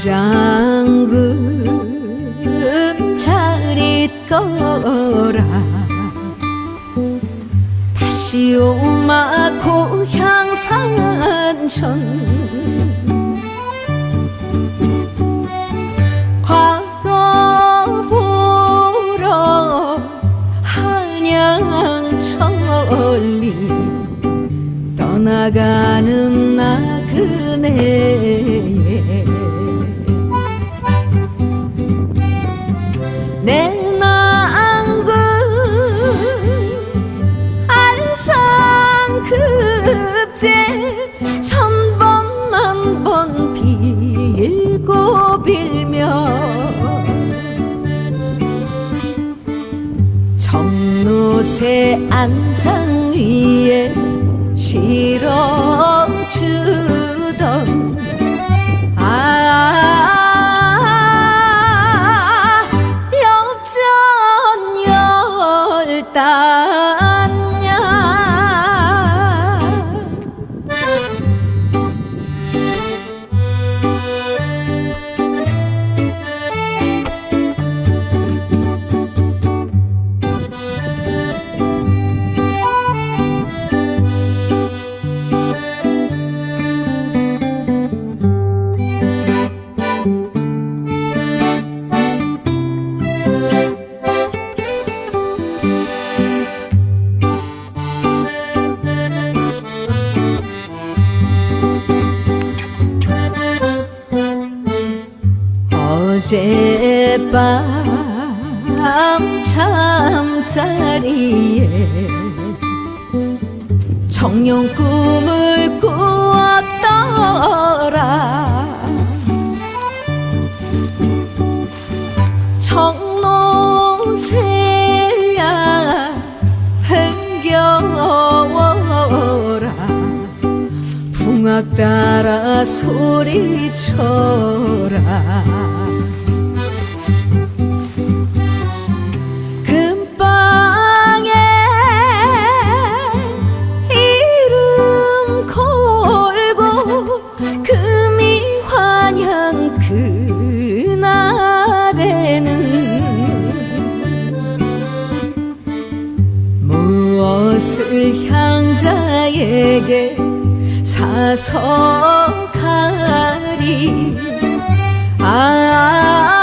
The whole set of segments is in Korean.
비장금 잘 있거라. 다시 오마 고향 산천. 과거 보러 한양천리. 떠나가는 나그네 알상급제 천번 만번 빌고 빌며 정로새 안장 위에 실어 주 어젯밤 잠자리에 청룡 꿈을 꾸었더라. 청노새야 흥겨워라. 풍악 따라 소리쳐라 사서가리. 아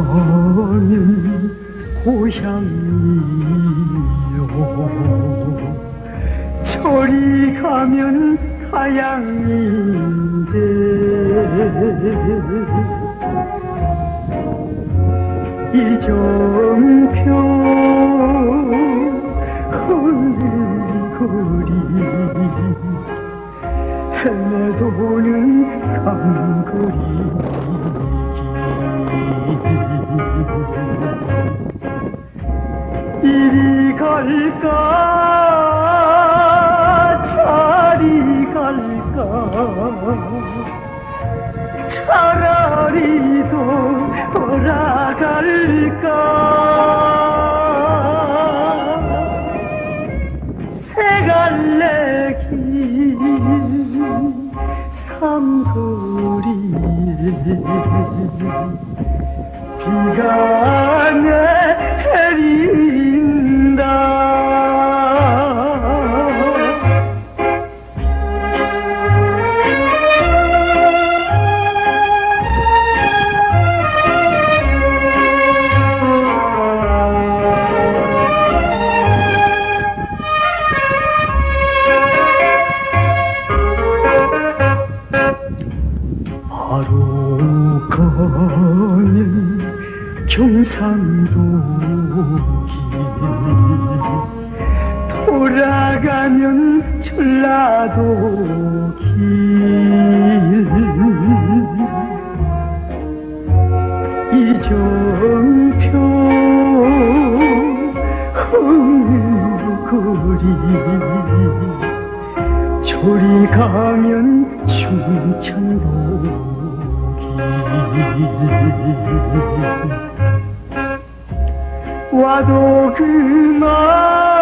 가는 고향이요. 저리 가면 가양인데. 이정표 흔들거리 헤매도는 삼거리 이리 갈까? 저리 갈까? 차라리 돌아갈까? 세 갈래 긴 삼거리에 비가 내린 바로 가는 경상도길. 돌아가면 전라도길. 이정표 흥거리 저리 가면 춘천로 기 와도 그만